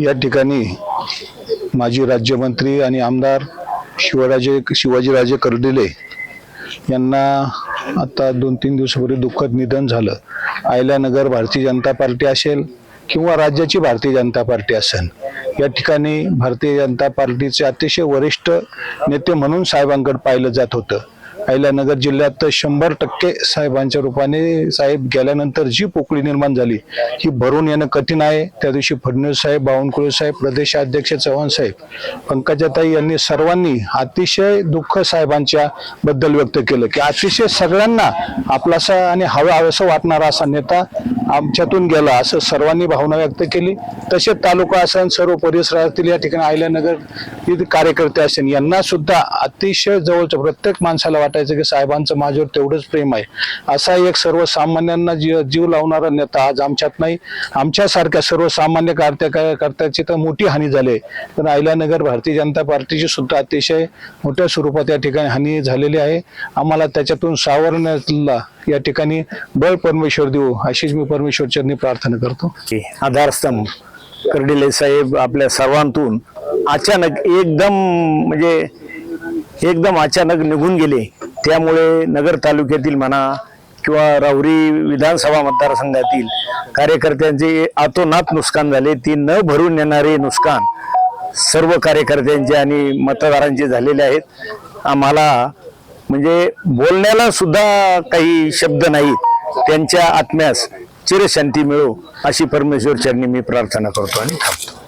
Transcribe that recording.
या ठिकाणी माजी राज्यमंत्री आणि आमदार शिवराजे शिवाजीराजे कर्डिले यांना आता दोन तीन दिवसापूर्वी दुःखद निधन झालं. आयल्यानगर भारतीय जनता पार्टी असेल किंवा राज्याची भारतीय जनता पार्टी असेल या ठिकाणी भारतीय जनता पार्टीचे अतिशय वरिष्ठ नेते म्हणून साहेबांकडे पाहिलं जात होतं. अहिल्यानगर जिल्ह्यात तर शंभर टक्के साहेबांच्या रूपाने साहेब गेल्यानंतर जी पोकळी निर्माण झाली ही भरून येणं कठीण आहे. त्या दिवशी फडणवीस साहेब बावनकुळे साहेब प्रदेशाध्यक्ष चव्हाण साहेब पंकजाताई यांनी सर्वांनी अतिशय दुःख साहेबांच्या बद्दल व्यक्त केलं की अतिशय सगळ्यांना आपलासा आणि हवा हवासा वाटणारा असा नेता आमच्यातून गेला असं सर्वांनी भावना व्यक्त केली. तसेच तालुका असेल सर्व परिसरातील या ठिकाणी अहिल्यानगर कार्यकर्ते असेल यांना सुद्धा अतिशय जवळच्या प्रत्येक माणसाला वाटायचं की साहेबांचं माझ्यावर तेवढंच प्रेम आहे. असा एक सर्वसामान्यांना जीव जीव लावणारा नेता आज आमच्यात नाही. आमच्यासारख्या सर्वसामान्य कार्यकर्त्याची तर मोठी हानी झाली आहे. पण अहिल्यानगर भारतीय जनता पार्टीची सुद्धा अतिशय मोठ्या स्वरूपात या ठिकाणी हानी झालेली आहे. आम्हाला त्याच्यातून सावरण्याला या ठिकाणी बळ परमेश्वर देऊ अशीच मी परमेश्वरचरणी प्रार्थना करतो. आधारस्तंभ कर्डिले साहेब आपल्या सर्वांतून अचानक एकदम म्हणजे एकदम अचानक निघून गेले. त्यामुळे नगर तालुक्यातील म्हणा किंवा राहुरी विधानसभा मतदारसंघातील कार्यकर्त्यांचे आतोनात नुकसान झाले. ती न भरून येणारे नुकसान सर्व कार्यकर्त्यांचे आणि मतदारांचे झालेले आहेत. आम्हाला म्हणजे बोलण्याला सुद्धा काही शब्द नाहीत त्यांच्या आत्म्यास चिरशांती मिळो अशी परमेश्वर चरणी मी प्रार्थना करतो आणि थांबतो.